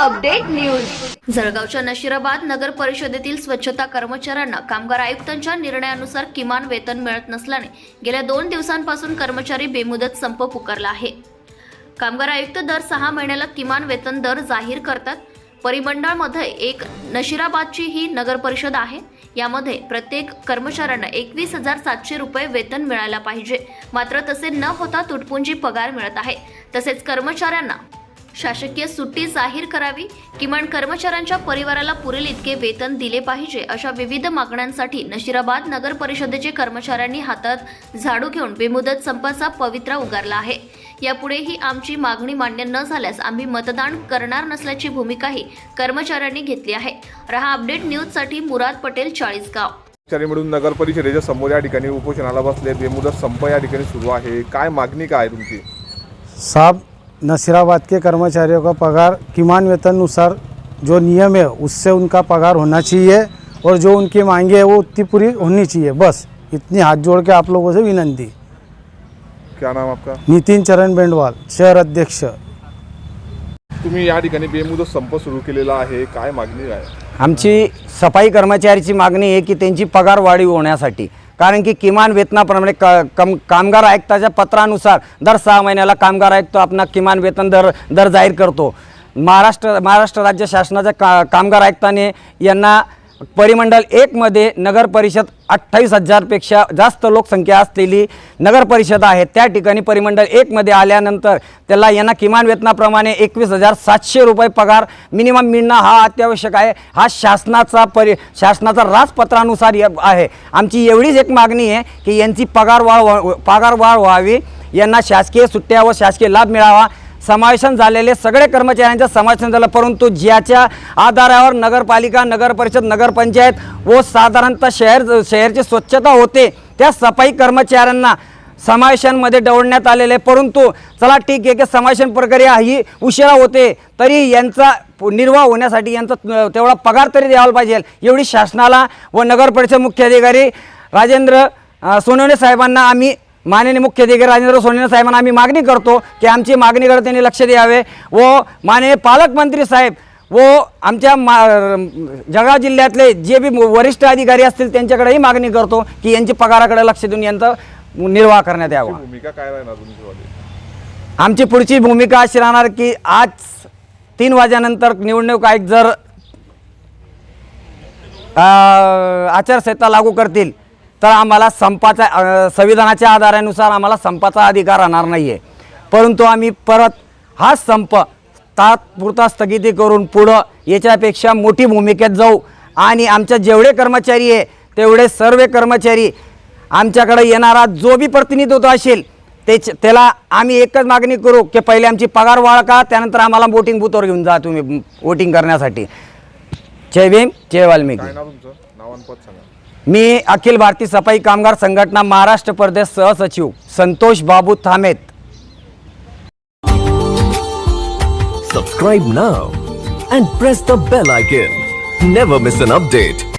Update news. जळगावच्या नशिराबाद नगर परिषदेतील स्वच्छता कर्मचाऱ्यांना कामगार आयुक्तांच्या निर्णयानुसार किमान वेतन मिळत नसल्याने गेल्या दोन दिवसांपासून कर्मचारी बेमुदत संप पुकारला आहे. कामगार आयुक्त दर सहा महिन्याला किमान वेतन दर जाहीर करतात. परिमंडळमध्ये एक नशिराबादची ही नगर परिषद आहे. यामध्ये प्रत्येक कर्मचाऱ्यांना एकवीस हजार सातशे रुपये वेतन मिळायला पाहिजे. मात्र तसे न होता तुटपुंजी पगार मिळत आहे. तसेच कर्मचाऱ्यांना शासकीय सुट्टी जाहीर करावी किमान कर्मचाऱ्यांच्या परिवाराला पुरेल इतके वेतन दिले पाहिजे अशा विविध मागण्यांसाठी नशिराबाद नगर परिषदेचे कर्मचाऱ्यांनी हातात झाडू घेऊन बेमुदत संपाचा पवित्रा उगारला आहे. यापुढेही आमची मागणी मान्य न झाल्यास आम्ही मतदान करणार नसल्याची भूमिकाही कर्मचाऱ्यांनी घेतली आहे. रहा अपडेट न्यूजसाठी मुराद पटेल चाळीसगाव. कर्मचारी मिळून नगर परिषदेच्या समोर या ठिकाणी उपोषणाला बसले बेमुदत संप या ठिकाणी सुरू आहे. काय मागणी काय तुमची? साहब नसीराबाद के कर्मचारियों का पगार किमान वेतन अनुसार जो नियम है उससे उनका पगार होना चाहिए और जो उनकी मांगे है वो उतनी पूरी होनी चाहिए। बस इतनी हाथ जोड़ के आप लोगों से विनंती। क्या नाम आपका? नितिन चरण बेंडवाल शहर अध्यक्ष। तुम्ही या ठिकाणी बेमुदत संप सुरू केलेला आहे काय मागणी काय आमची सफाई कर्मचारीची मागणी आहे की त्यांची पगार वाढीव होण्यासाठी. कारण की किमान वेतनाप्रमाणे क कम कामगार आयुक्ताच्या पत्रानुसार दर सहा महिन्याला कामगार आयुक्त आपला किमान वेतन दर दर जाहीर करतो. महाराष्ट्र महाराष्ट्र राज्य शासनाच्या का कामगार आयुक्ताने यांना परिमंडल एकमध्ये नगर परिषद अठ्ठावीस हजारपेक्षा जास्त लोकसंख्या असलेली नगर परिषद आहे. त्या ठिकाणी परिमंडल एकमध्ये आल्यानंतर त्याला यांना किमान वेतनाप्रमाणे एकवीस हजार सातशे रुपये पगार मिनिमम मिळणं हा अत्यावश्यक आहे. हा शासनाचा परि शासनाचा राजपत्रानुसार य- आहे. आमची एवढीच एक मागणी आहे की यांची पगार वाढ व्हा- पगार वाढ व्हावी. यांना शासकीय सुट्ट्या व शासकीय लाभ मिळावा. समावेशन झालेले सगळे कर्मचाऱ्यांचं समावेशन झालं परंतु ज्याच्या आधारावर नगरपालिका नगरपरिषद नगरपंचायत व साधारणतः शहर शहरची स्वच्छता होते त्या सफाई कर्मचाऱ्यांना समावेशांमध्ये डवडण्यात आलेले आहे. परंतु चला ठीक आहे की समावेशन प्रक्रिया ही उशिरा होते तरी यांचा निर्वाह होण्यासाठी यांचा तेवढा पगार तरी द्यायला पाहिजे एवढी शासनाला व नगर परिषद मुख्याधिकारी राजेंद्र सोनवणे साहेबांना आम्ही माननीय मुख्याधिकारी राजेंद्र सोनेने साहेबांना आम्ही मागणी करतो की आमची मागणीकडे त्यांनी लक्ष द्यावे व माननीय पालकमंत्री साहेब व आमच्या मा जळगाव जिल्ह्यातले जे बी वरिष्ठ अधिकारी असतील त्यांच्याकडेही मागणी करतो की यांची पगाराकडे लक्ष देऊन यांचा निर्वाह करण्यात यावा भूमिका काय राहणार? आमची पुढची भूमिका अशी राहणार की आज तीन वाजेनंतर निवडणूक आयोग जर आचारसंहिता लागू करतील तर आम्हाला संपाचा संविधानाच्या आधारानुसार आम्हाला संपाचा अधिकार राहणार नाही आहे परंतु आम्ही परत हा संप तात्पुरता स्थगिती करून पुढं याच्यापेक्षा मोठी भूमिकेत जाऊ. आणि आमच्या जेवढे कर्मचारी आहे तेवढे सर्व कर्मचारी आमच्याकडे येणारा जो बी प्रतिनिधित्व असेल तेच त्याला आम्ही एकच मागणी करू की पहिले आमची पगार वाढ का त्यानंतर आम्हाला वोटिंग बूथवर घेऊन जा तुम्ही वोटिंग करण्यासाठी. जय भीम जय वाल्मिकी. मी अखिल भारतीय सफाई कामगार संघटना महाराष्ट्र प्रदेश सहसचिव Santosh Babu Thamet. Subscribe now and press the bell icon never miss an update